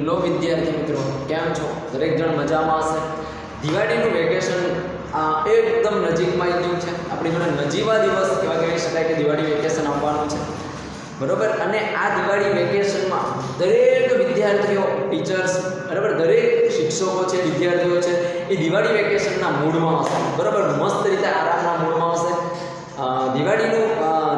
Hello વિદ્યાર્થી મિત્રો, કેમ છો? દરેક જણ મજામાં હશે? દિવાળીનું વેકેશન એકદમ નજીકમાં આવી ગયું છે. આપણી જોડે નજીવા દિવસ એવા કહી શકાય કે દિવાળી વેકેશન આવવાનું છે. બરોબર? અને આ દિવાળી વેકેશનમાં દરેક વિદ્યાર્થીઓ, ટીચર્સ, બરાબર? દરેક શિક્ષકો છે, વિદ્યાર્થીઓ છે, એ દિવાળી વેકેશનના મૂડમાં હશે. બરાબર? મસ્ત રીતે આરામના મૂડમાં હશે. દિવાળીનું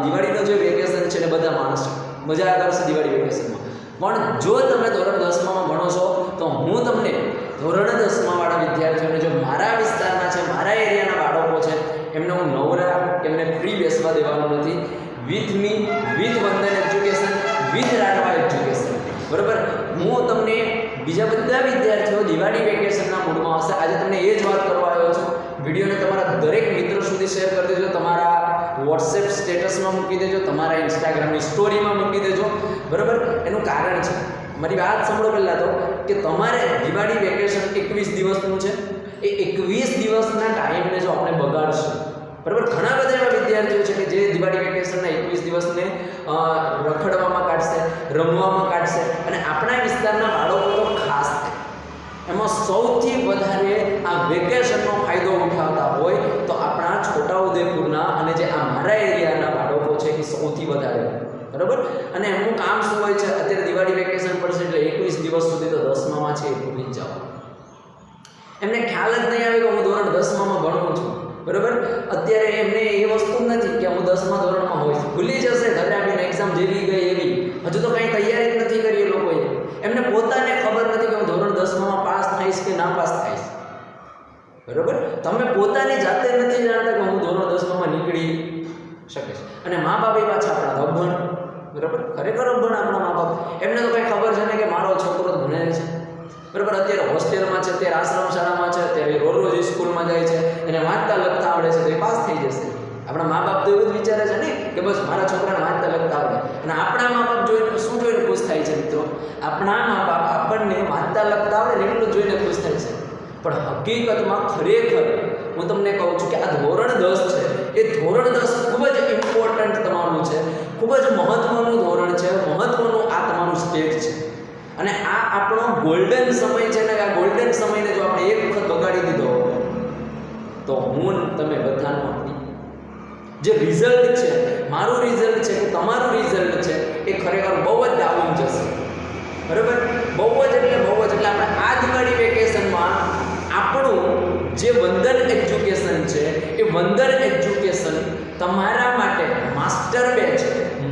દિવાળીનું જે વેકેશન છે ને બધા માણસો. મજા કરશે દિવાળી વેકેશનમાં. પણ જો તમે ધોરણ દસમામાં ભણો છો, તો હું તમને ધોરણ દસમાવાળા વિદ્યાર્થીઓને જો મારા વિસ્તારના છે, મારા એરિયાના બાળકો છે, એમને હું નવરા, એમને ફ્રી બેસવા દેવાનો નથી. With me with Vandan education with Rathwa education બરાબર? હું તમને બીજા બધા વિદ્યાર્થીઓ દિવાળી વેકેશનના મૂડમાં હશે. આજે તમને એ જ વાત કરવા આવ્યો છું. વિડીયોને તમારા દરેક મિત્રો સુધી શેર કરી દેજો. તમારા વોટ્સએપ સ્ટેટસમાં મૂકી દેજો, તમારા ઇન્સ્ટાગ્રામની સ્ટોરીમાં મૂકી દેજો. બરાબર? એનું કારણ છે, મારી વાત સાંભળો પહેલાં તો, કે તમારે દિવાળી વેકેશન એકવીસ દિવસનું છે. એ એકવીસ દિવસના ટાઈમને જો આપણે બગાડશું, બરાબર? ઘણા બધા એવા વિદ્યાર્થીઓ છે કે જે દિવાળી વેકેશનના એકવીસ દિવસને રખડવામાં કાઢશે, રમવામાં કાઢશે. અને આપણા વિસ્તારના બાળકો એમાં સૌથી વધારે આ વેકેશનનો ફાયદો ઉઠાવતા હોય તો આપણા છોટાઉદેપુરના અને જે આ મારા એરિયાના બાળકો છે એ સૌથી વધારે બરાબર? અને એમનું કામ શું હોય છે? અત્યારે દિવાળી વેકેશન પડશે એટલે એકવીસ દિવસ સુધી તો દસમામાં છે એ ભૂલી જાઓ. એમને ખ્યાલ જ નહીં આવે કે હું ધોરણ દસમામાં ભણું છું. બરાબર? અત્યારે એમને એ વસ્તુ નથી કે હું દસમા ધોરણમાં હોઈશ. ભૂલી જશે, ઘરે આવીને એક્ઝામ જેવી ગઈ એવી. હજુ તો કંઈ તૈયારી જ નથી કરી એ લોકોએ. એમને પોતાને ખબર નથી કે હું ધોરણ દસમામાં પાસ થઈશ કે ના પાસ થઈશ. બરાબર? તમે પોતાની જાતે નથી જાણતા કે હું ધોરણ દસમામાં નીકળી શકે છે અને મા બાપ એ પાછા આપણા અભણ. બરાબર? ખરેખર અભણ આપણા મા બાપ. એમને તો કંઈ ખબર છે ને કે મારો છોકરો ભણે છે. બરાબર? અત્યારે હોસ્ટેલમાં છે, અત્યારે આશ્રમ શાળામાં છે, અત્યારે રોજ રોજ સ્કૂલમાં જાય છે. એને વાંચતા લખતા આવડે છે, તો એ પાસ થઈ જશે. આપણા મા બાપ તો એવું જ વિચારે છે ને કે બસ મારા છોકરાને વાંચતા લખતા આવડે. અને આપણા મા બાપ જોઈને શું જોઈને ખુશ થાય છે મિત્રો? આપણા મા બાપ આપણને વાંચતા લખતા આવડે ને એટલું જોઈને ખુશ થાય છે. પણ હકીકતમાં ખરેખર હું તમને કહું છું કે આ ધોરણ દસ છે. એ ધોરણ દસ ખૂબ જ ઇમ્પોર્ટન્ટ તમારું છે. ખૂબ જ મહત્વનું ધોરણ છે. મહત્વનું આ તમારું સ્ટેજ છે. અને આ આપણો ગોલ્ડન સમય છે ને આ ગોલ્ડન સમયને જો આપણે એક વખત બગાડી દીધો, તો હું તમે બધાનું જે રિઝલ્ટ છે, મારું રિઝલ્ટ છે કે તમારું રિઝલ્ટ છે, એ ખરેખર બહુ જ ડાઉન જશે. બરાબર? બહુ જ એટલે બહુ જ, એટલે આપણે આ દિવાળી વેકેશનમાં આપણું જે વંદન એજ્યુકેશન છે, એ વંદન એજ્યુકેશન તમારા માટે માસ્ટર બેચ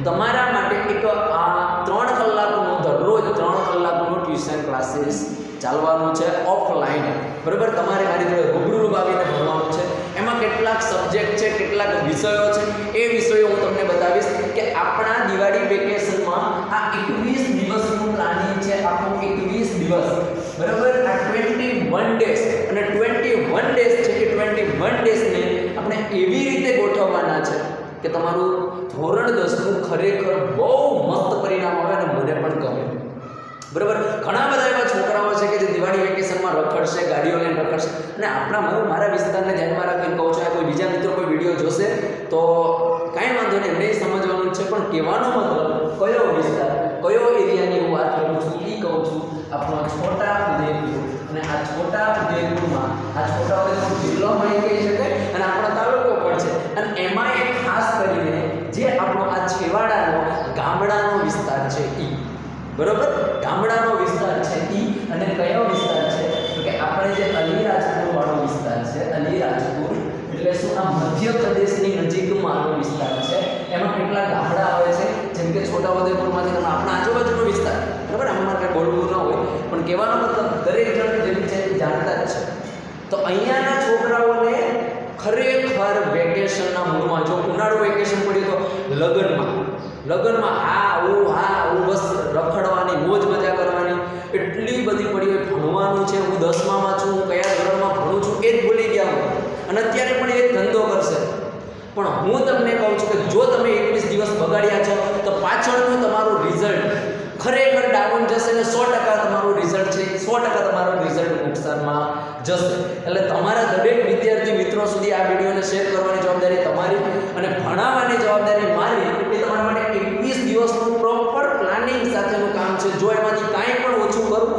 તમારા માટે એક આ ત્રણ કલાકનું દરરોજ ત્રણ કલાકનું ટ્યુશન ક્લાસીસ ચાલવાનું છે ઓફલાઈન બરાબર? તમારે મારી જોડે રૂબરૂ આવીને ભણવાનું છે. એમાં કેટલાક સબ્જેક્ટ છે, કેટલાક વિષયો છે, એ વિષયો હું તમને બતાવીશ કે આપણા દિવાળી વેકેશનમાં આ એકવીસ દિવસનું પ્લાનિંગ છે આખું એકવીસ દિવસ. બરાબર? આ ટ્વેન્ટી વન ડેઝ અને ટ્વેન્ટી વન ડેઝ છે કે ટ્વેન્ટી વન ડેઝને આપણે એવી રીતે ગોઠવવાના છે કે તમારું ધોરણ દસનું ખરેખર બહુ મસ્ત પરિણામ આવે અને મને પણ ગમે. બરાબર? ઘણા બધા એવા છોકરાઓ છે કે જે દિવાળી વેકેશનમાં રખડશે ગાડીઓ લઈને રખડશે. અને આપણા હું મારા વિસ્તારને ધ્યાનમાં રાખીને કહું છું, આ કોઈ બીજા મિત્રો કોઈ વીડિયો જોશે, તો કાંઈ વાંધો નહીં, એમને સમજવાનું છે, પણ કહેવાનો મતલબ, કયો વિસ્તાર, કયો એરિયાની હું વાત કરું છું એ કહું છું, આપણો છોટા ઉદયપુર અને આ છોટા ઉદયપુરમાં આ છોટા ઉદયપુર જિલ્લોમાં એ કહી શકાય, અને આપણો તાલુકો પણ છે. અને એમાં એક ખાસ કરીને, જે આપણો આ છેવાડાનો, ગામડાનો વિસ્તાર છે એ બરોબર? ગામડાનો વિસ્તાર છે ઈ, અને કયો વિસ્તાર છે તો કે આપણે જે અલીરાજપુર વાળો વિસ્તાર છે અલીરાજપુર એટલે મધ્ય પ્રદેશની નજીકમાં નજીકમાંનો વિસ્તાર છે. એમાં કેટલા ગામડા આવે છે? જેમ કે છોટાઉદેપુરમાંથી તમે આપણા આજુબાજુનો વિસ્તાર, બરાબર? આમાં કંઈ બોલવું ન હોય. પણ કહેવાનો મતલબ દરેક જણ જેવી છે જાણતા જ છે. તો અહીંયાના છોકરાઓને ખરેખર વેકેશનના મૂળમાં જો ઉનાળુ વેકેશન પડ્યું તો લગ્નમાં લગ્નમાં આ આવું હા આવું બસ રખડવાની, મોજ મજા કરવાની. એટલી બધી પડી હોય ભણવાનું છે. હું દસમામાં છું, હું કયા ધોરણમાં ભણું છું એ જ ભૂલી ગયા હું અને અત્યારે પણ એ ધંધો કરશે. પણ હું તમને કહું છું કે જો તમે એકવીસ દિવસ બગાડ્યા છો, તો પાછળનું તમારું રિઝલ્ટ ખરેખર ડાઉન જશે ને સો ટકા તમારું રિઝલ્ટ છે, સો ટકા તમારું રિઝલ્ટ નુકસાનમાં જશે. એટલે તમારા દરેક વિદ્યાર્થી મિત્રો સુધી આ વિડીયોને શેર કરવાની જવાબદારી તમારી અને ભણાવવાની જવાબદારી મારી એ તમારા માટે એકવીસ દિવસનું પ્રોપર પ્લાનિંગ સાથેનું કામ છે. જો એમાંથી કાંઈ પણ ઓછું કરું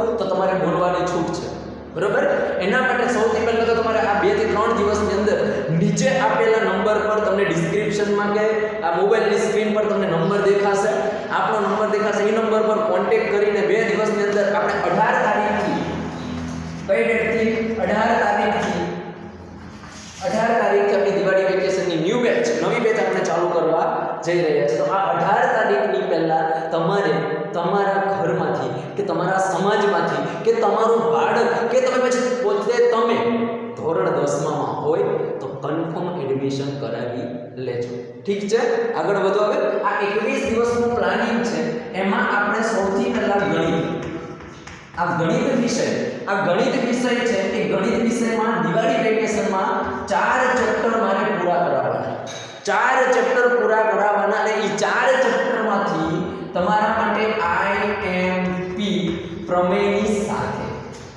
ત્રણ દિવસની અંદર નીચે આપેલા નંબર પર તમને ડિસ્ક્રિપ્શનમાં કે આ મોબાઈલની સ્ક્રીન પર તમને નંબર દેખાશે. આપણો નંબર દેખાશે. એ નંબર પર કોન્ટેક્ટ કરીને બે દિવસની અંદર આપણે અઢાર તારીખથી, કઈ ડેટથી અઢાર તારીખથી, અઢાર તારીખ આપણી દિવાળી વેકેશનની ન્યૂ બેચ નવી બેચ આપણે ચાલુ કરવા જઈ રહ્યા છીએ. તો આ અઢાર તારીખની પહેલાં તમારે તમારા ઘરમાંથી કે તમારા સમાજમાંથી કે તમારું બાળક, કે તમે પછી પોતે તમે ધોરણ દસમાં હોય તો કન્ફર્મ એડમિશન કરાવી લેજો. ઠીક છે? આગળ વધો હવે. આ એકવીસ દિવસનું પ્લાનિંગ છે. એમાં આપણે સૌથી પહેલાં ગણિત. આ ગણિત વિષય. આ ગણિત વિષય છે એ ગણિત વિષયમાં દિવાળી વેકેશનમાં ચાર ચેપ્ટર મારે પૂરા કરાવવાના. ચાર ચેપ્ટર પૂરા કરાવવાના અને એ ચાર ચેપ્ટરમાંથી તમારા માટે આઈ એમ પી પ્રમેયની સાથે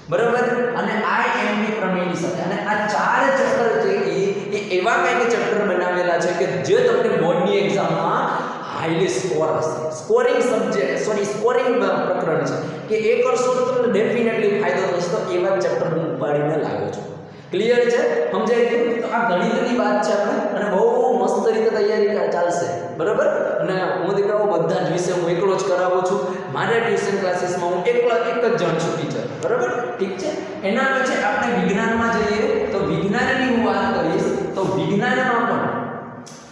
બરાબર અને આઈ એમ પી પ્રમેયની સાથે અને આ ચાર ચેપ્ટર છે એ એ એવા કંઈક ચેપ્ટર બનાવેલા છે કે જે તમને બોર્ડની એક્ઝામમાં હાઈલી સ્કોર હશે. સ્કોરિંગ સબ્જેક્ટ સોરી સ્કોરિંગ પ્રકરણ છે. કે એ કરશો તો તમને ડેફિનેટલી ફાયદો થશે, તો એવા ચેપ્ટર હું ઉપાડીને લાવ્યો છું. ક્લિયર છે? સમજાઈ ગયું? તો આ ગણિતની વાત છે આપણે, અને બહુ મસ્ત રીતે તૈયારી ચાલશે. બરાબર? અને હું દીકરાઓ બધા જ વિષય હું એકલો જ કરાવું છું. મારા ટ્યુશન ક્લાસીસમાં હું એકલા એક જ જણ છું ટીચર બરાબર? ઠીક છે? એના પછી આપણે વિજ્ઞાનમાં જઈએ, તો વિજ્ઞાનની હું વાત કરીશ. તો વિજ્ઞાનમાં પણ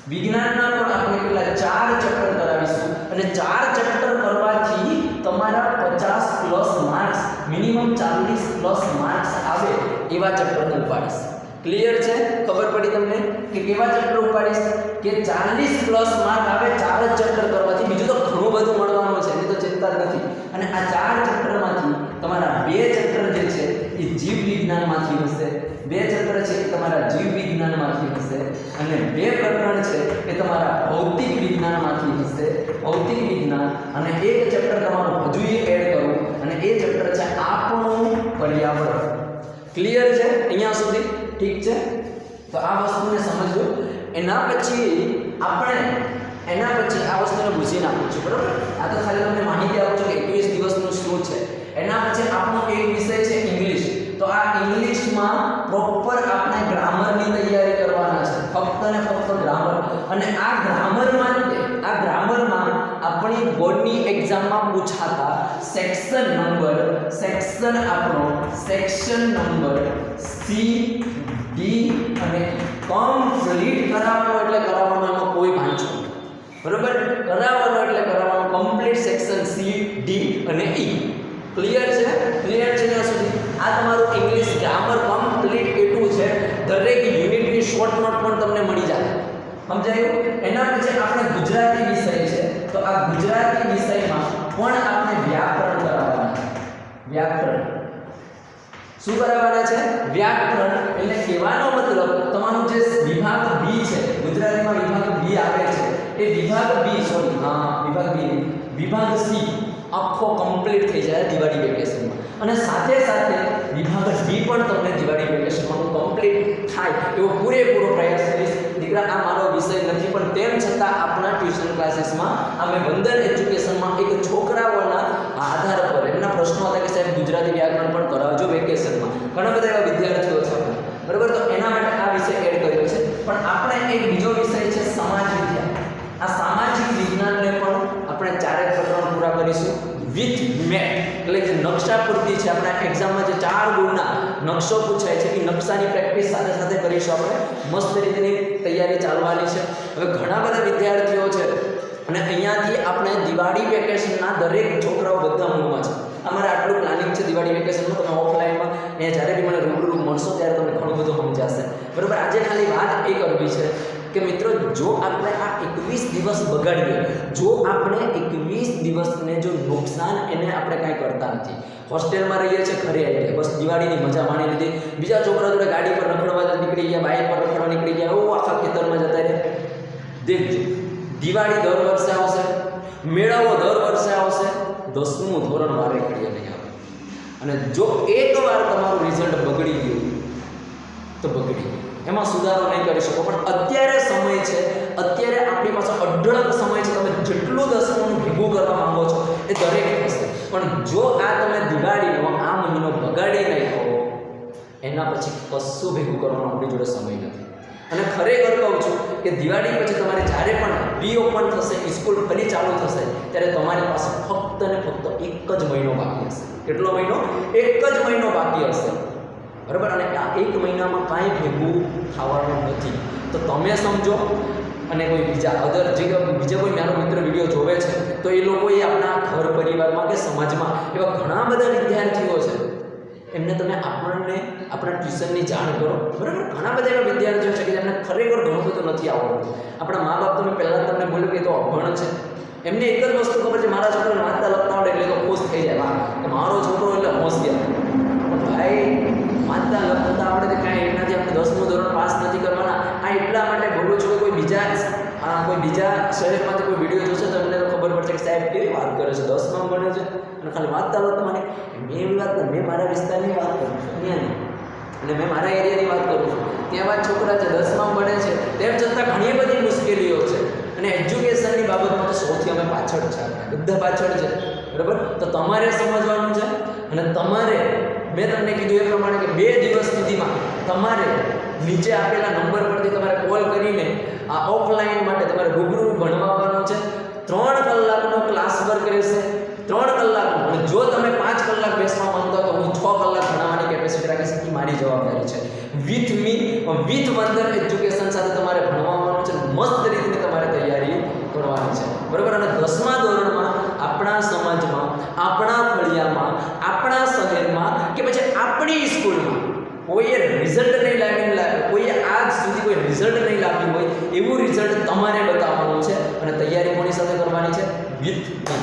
વિજ્ઞાનના પણ આપણે કેટલા ચાર ચેપ્ટર કરાવીશું. અને ચાર ચેપ્ટર કરવાથી તમારા પચાસ પ્લસ માર્ક્સ, મિનિમમ ચાલીસ પ્લસ માર્ક્સ આવે એવા ચેપ્ટર ઉપાડીશ. ક્લિયર છે? ખબર પડી તમને? કે કેવા ચેપ્ટર ઉપાડીશ? કે ચાલીસ પ્લસ માર્ક આવે ચાર જ ચેપ્ટર કરવાથી બીજું તો ઘણું બધું મળવાનું છે, એની તો ચિંતા જ નથી. અને આ ચાર ચેપ્ટરમાંથી તમારા બે ચેપ્ટર જે છે, એ જીવ વિજ્ઞાનમાંથી હશે. બે ચેપ્ટર છે એ તમારા જીવ વિજ્ઞાનમાંથી હશે અને બે પ્રકરણ છે એ તમારા ભૌતિક વિજ્ઞાનમાંથી હશે. ભૌતિક વિજ્ઞાન અને એક ચેપ્ટર તમારું હજુ એડ કરવું અને એ ચેપ્ટર છે આપણું પર્યાવરણ. ક્લિયર છે અહીંયા સુધી? ઠીક છે? તો આ વસ્તુને સમજવું એના પછી આપણે એના પછી આ વસ્તુને ભૂસી નાખું છું, બરાબર? આ તો ખાલી તમને માહિતી આપું છું કે એકવીસ દિવસનું શું છે. એના પછી આપણો એક વિષય છે ઇંગ્લિશ. તો આ ઇંગ્લિશમાં પ્રોપર આપણે ગ્રામરની તૈયારી કરવાના છે. ફક્ત ને ફક્ત ગ્રામર અને આ ગ્રામરમાં આ ગ્રામરમાં આપણી બોર્ડની એક્ઝામમાં પૂછાતા સેક્શન નંબર સેક્શન આપણો સેક્શન નંબર સી ડી અને કમ્પ્લીટ કરાવવાનો એટલે કરાવવાનો એમાં કોઈ વાંચો. બરોબર? કરાવવાનો એટલે કરાવવાનો કમ્પ્લીટ સેક્શન સી ડી અને ઈ ક્લિયર છે? દરેક યુનિટની શોર્ટ નોટ પણ તમને મળી જાય. સમજાયું? એના પછી આપણે ગુજરાતી વિષય છે. તો આ ગુજરાતી વિષયમાં પણ આપણે વ્યાકરણ કરાવવાના વ્યાકરણ. શું કરાવવાના છે? વ્યાકરણ એટલે કહેવાનો મતલબ તમારું જે વિભાગ બી છે, ગુજરાતીમાં વિભાગ બી આવે છે. એ વિભાગ બી સોરી હા, વિભાગ બી વિભાગ સી આખો કમ્પ્લીટ થઈ જાય દિવાળી વેકેશનમાં અને સાથે સાથે વિભાગ ડી પણ તમને દિવાળી વેકેશનમાં કમ્પ્લીટ થાય એવો પૂરેપૂરો પ્રયાસ કરીશ. દીકરા, આ મારો વિષય નથી, પણ તેમ છતાં આપણા ટ્યુશન ક્લાસીસમાં અમે વંદન એજ્યુકેશનમાં એક છોકરાઓના આધાર પર, એમના પ્રશ્નો હતા કે સાહેબ ગુજરાતી વ્યાકરણ પણ કરાવજો વેકેશનમાં ઘણા બધા એવા વિદ્યાર્થીઓ છે. બરાબર? તો એના માટે આ વિષય એડ કર્યો છે પણ આપણે એક બીજો વિષય છે સમાજ વિદ્યા આ સામાજિક વિજ્ઞાનને પણ આપણે ચારેક પ્રકરણ પૂરા કરીશું વિથ મેપ એટલે જે નકશા પૂરતી છે. આપણા એક્ઝામમાં જે ચાર ગુણના નકશો પૂછાય છે, એ નકશાની પ્રેક્ટિસ સાથે સાથે કરીશું આપણે. મસ્ત રીતની તૈયારી ચાલવાની છે. હવે ઘણા બધા વિદ્યાર્થીઓ છે, અને અહીંયાથી આપણે દિવાળી વેકેશનના દરેક છોકરાઓ બધા મૂળમાં છે. અમારે આટલું પ્લાનિંગ છે દિવાળી વેકેશનનું તમે ઓફલાઈનમાં એ જ્યારે બી મને રૂબરૂ મળશો, ત્યારે તમને ઘણું બધું સમજાશે. બરાબર, આજે ખાલી વાત એ કરવી છે કે મિત્રો, જો આપણે આ એકવીસ દિવસ બગાડીએ જો આપણે એકવીસ દિવસને જો નુકસાન એને આપણે કાંઈ કરતા નથી. હોસ્ટેલમાં રહીએ છીએ ઘરે, એટલે બસ દિવાળીની મજા માણી લીધી. બીજા છોકરા જોડે ગાડી પર રખડવા નીકળી ગયા, બાઇક પર રખડવા નીકળી ગયા, એવું આખા ખેતરમાં જતા રહે દેખજો, દિવાળી દર વર્ષે આવશે, મેળાઓ દર વર્ષે આવશે, દસમું ધોરણ મારે ઘડીએ નહીં આવે. અને જો એકવાર તમારું રિઝલ્ટ બગડી ગયું, તો બગડી ગયું. એમાં સુધારો નહીં કરી શકો. પણ અત્યારે સમય છે, અત્યારે આપણી પાસે અઢળક સમય છે, તમે જેટલું દસમાનું ભેગું કરવા માંગો છો એ દરેક હશે પણ જો આ તમે દિવાળીનો, આ મહિનો બગાડી નાખો એના પછી કશું ભેગું કરવાનો આપણી જોડે સમય નથી. અને ખરેખર કહું છું કે દિવાળી પછી તમારે જ્યારે પણ રીઓપન થશે સ્કૂલ ફરી ચાલુ થશે, ત્યારે તમારી પાસે ફક્ત ને ફક્ત એક જ મહિનો બાકી હશે. કેટલો મહિનો? એક જ મહિનો બાકી હશે. બરાબર? અને આ એક મહિનામાં કાંઈ ભેગું થવાનું નથી. તો તમે સમજો, અને કોઈ બીજા અધર જે બીજા કોઈ મારો મિત્ર વીડિયો જોવે છે, તો એ લોકોએ આપણા ઘર પરિવારમાં કે સમાજમાં એવા ઘણા બધા વિદ્યાર્થીઓ છે. એમને તમે આપણને, આપણા ટ્યુશનની જાણ કરો. બરાબર? ઘણા બધા એવા વિદ્યાર્થીઓ છે કે જેમને ખરેખર ઘણું બધું નથી આવડતું. આપણા મા બાપ તમે પહેલાં તમને બોલ્યું કે તો અભણ છે. એમને એક જ વસ્તુ ખબર છે, મારા છોકરાને વાંચતા લખતા આવડે એટલે તો ખુશ થઈ જાય. મારો છોકરો એટલે હોશિયાર. ભાઈ વાંચતા લખતા આવડે કાંઈ એનાથી આપણે દસમું ધોરણ પાસ નથી કરવાના. આ એટલા માટે બોલું છું કે કોઈ બીજા કોઈ બીજા શહેરમાંથી કોઈ વીડિયો જોશે તો એમને ખબર પડશે કે સાહેબ કેવી વાત કરે છે? દસમાં ભણે છે. અને ખાલી વાંચતા લખતા મને મેં એવી વાત મેં મારા વિસ્તારની વાત કરું છું અહીંયાની અને મેં મારા એરિયાની વાત કરું છું. ત્યાં બાદ છોકરા છે દસમાં ભણે છે, તેમ છતાં ઘણી બધી મુશ્કેલીઓ છે. અને એજ્યુકેશનની બાબતમાં તો સૌથી અમે પાછળ છે બધા પાછળ છે. બરાબર? તો તમારે સમજવાનું છે. અને તમારે, મેં તમને કીધું એ પ્રમાણે બે દિવસ સુધીમાં તમારે નીચે આપેલા નંબર પરથી તમારે કોલ કરીને આ ઓફલાઈન માટે તમારે રૂબરૂ ભણવાનું છે. ત્રણ કલાકનો ક્લાસ વર્ક રહેશે. ત્રણ કલાકનો અને જો તમે પાંચ કલાક બેસવા માંગતા તો હું છ કલાક ભણાવવાની કેપેસિટી રાખીશ એ મારી જવાબદારી છે. With me with Vandan education સાથે તમારે ભણવાનું છે. મસ્ત રીતે તમારે તૈયારી કરવાની છે. બરાબર? અને દસમા ધોરણમાં આપણા સમાજમાં, આપણા ફળિયામાં, આપણા શહેરમાં કે પછી આપણી સ્કૂલમાં કોઈએ રિઝલ્ટ નહીં લાવીને કોઈએ આજ સુધી કોઈ રિઝલ્ટ નહીં લાવ્યું હોય એવું રિઝલ્ટ તમારે બતાવવાનું છે અને તૈયારી કોની સાથે કરવાની છે? વિથ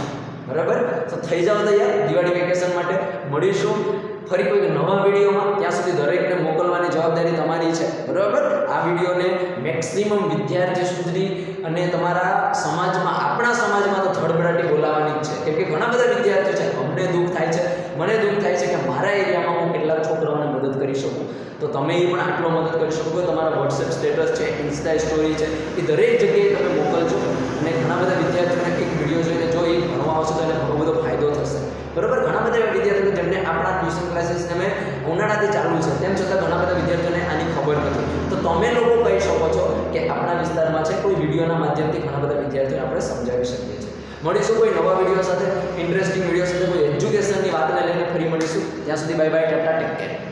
બરાબર? તો થઈ જાઓ તૈયાર. દિવાળી વેકેશન માટે મળીશું. ફરી કોઈ નવા વિડીયોમાં ત્યાં સુધી દરેકને મોકલવાની જવાબદારી તમારી છે. બરાબર? આ વિડીયોને મેક્સિમમ વિદ્યાર્થી સુધી અને તમારા સમાજમાં, આપણા સમાજમાં તો ધડબડાટી બોલાવવાની જ છે. કેમ કે ઘણા બધા વિદ્યાર્થીઓ છે, અમને દુઃખ થાય છે. મને દુઃખ થાય છે કે મારા એરિયામાં હું કેટલાક છોકરાઓને મદદ કરી શકું. તો તમે એ પણ આટલો મદદ કરી શકો. તમારા વોટ્સએપ સ્ટેટસ છે ઇન્સ્ટા સ્ટોરી છે, એ દરેક જગ્યાએ તમે મોકલજો. અને ઘણા બધા વિદ્યાર્થીઓને એક વીડિયો જોઈને જો એ ભણવા આવશે તો એને ઘણો બધો ફાયદો થશે. બરાબર? ઘણા બધા વિદ્યાર્થીઓ જેમને આપણા ટ્યુશન ક્લાસીસને અમે ઉનાળાથી ચાલુ છે. તેમ છતાં ઘણા બધા વિદ્યાર્થીઓને આની ખબર નથી. તો તમે લોકો કહી શકો છો કે આપણા વિસ્તારમાં છે કોઈ વિડીયોના માધ્યમથી ઘણા બધા વિદ્યાર્થીઓને આપણે સમજાવી શકીએ છીએ. મળીશું કોઈ નવા વીડિયો સાથે ઇન્ટરેસ્ટિંગ વીડિયો સાથે, કોઈ એજ્યુકેશનની વાતને લઈને ફરી મળીશું. ત્યાં સુધી bye bye tata take care